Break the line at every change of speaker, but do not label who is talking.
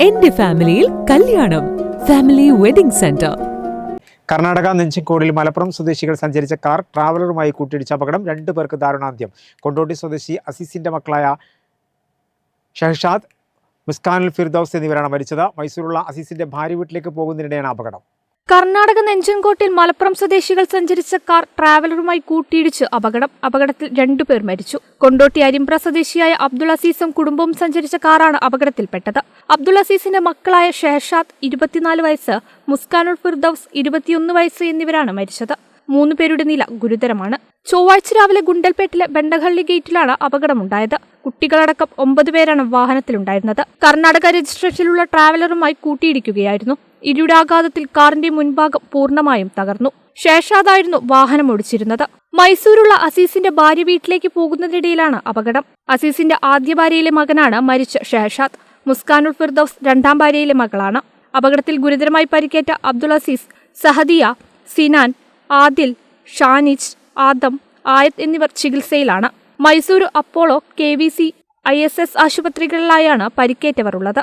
എന്റെ ഫാമിലിയിൽ കല്യാണം. Family wedding centre.
കർണാടക നെഞ്ചിക്കോടിൽ മലപ്പുറം സ്വദേശികൾ സഞ്ചരിച്ച കാർ ട്രാവലറുമായി കൂട്ടിയിടിച്ച അപകടം രണ്ടു പേർക്ക് ദാരുണാന്ത്യം. കൊണ്ടോട്ടി സ്വദേശി അസീസിന്റെ മക്കളായ ഷഹഷാദ് മുസ്കാനുൽ ഫിർദൌസ് എന്നിവരാണ് മരിച്ചത്. മൈസൂരുള്ള അസീസിന്റെ ഭാര്യ വീട്ടിലേക്ക് പോകുന്നതിനിടെയാണ് അപകടം.
കർണാടക നെഞ്ചൻകോട്ടിൽ മലപ്പുറം സ്വദേശികൾ സഞ്ചരിച്ച കാർ ട്രാവലറുമായി കൂട്ടിയിടിച്ച് അപകടം. അപകടത്തിൽ രണ്ടുപേർ മരിച്ചു. കൊണ്ടോട്ടി അരിമ്പ്ര സ്വദേശിയായ അബ്ദുൾ അസീസും കുടുംബവും സഞ്ചരിച്ച കാറാണ് അപകടത്തിൽപ്പെട്ടത്. അബ്ദുൾ അസീസിന്റെ മക്കളായ ഷെഹഷാദ് ഇരുപത്തിനാല് വയസ്സ് മുസ്കാനുൾ ഫിർദൌസ് ഇരുപത്തിയൊന്ന് വയസ്സ് എന്നിവരാണ് മരിച്ചത്. മൂന്ന് പേരുടെ നില ഗുരുതരമാണ്. ചൊവ്വാഴ്ച രാവിലെ ഗുണ്ടൽപേട്ടിലെ ബണ്ടഹള്ളി ഗേറ്റിലാണ് അപകടമുണ്ടായത്. കുട്ടികളടക്കം ഒമ്പത് പേരാണ് വാഹനത്തിലുണ്ടായിരുന്നത്. കർണാടക രജിസ്ട്രേഷനിലുള്ള ട്രാവലറുമായി കൂട്ടിയിടിക്കുകയായിരുന്നു. ഇരുടാഘാതത്തിൽ കാറിന്റെ മുൻഭാഗം പൂർണമായും തകർന്നു. ശേഷാദായിരുന്നു വാഹനം ഓടിച്ചിരുന്നത്. മൈസൂരുള്ള അസീസിന്റെ ഭാര്യ വീട്ടിലേക്ക് പോകുന്നതിനിടയിലാണ് അപകടം. അസീസിന്റെ ആദ്യ ഭാര്യയിലെ മകനാണ് മരിച്ച ഷേഷാദ് മുസ്കാനുൽ ഫിർദൌസ് രണ്ടാം ഭാര്യയിലെ മകളാണ്. അപകടത്തിൽ ഗുരുതരമായി പരിക്കേറ്റ അബ്ദുൾ അസീസ് സഹദിയ സിനാൻ ആദിൽ ഷാനിജ് ആദം ആയത് എന്നിവർ ചികിത്സയിലാണ്. Mysuru Apollo K V C I S S ആശുപത്രികളിലായാണ് പരിക്കേറ്റവർ ഉള്ളത്.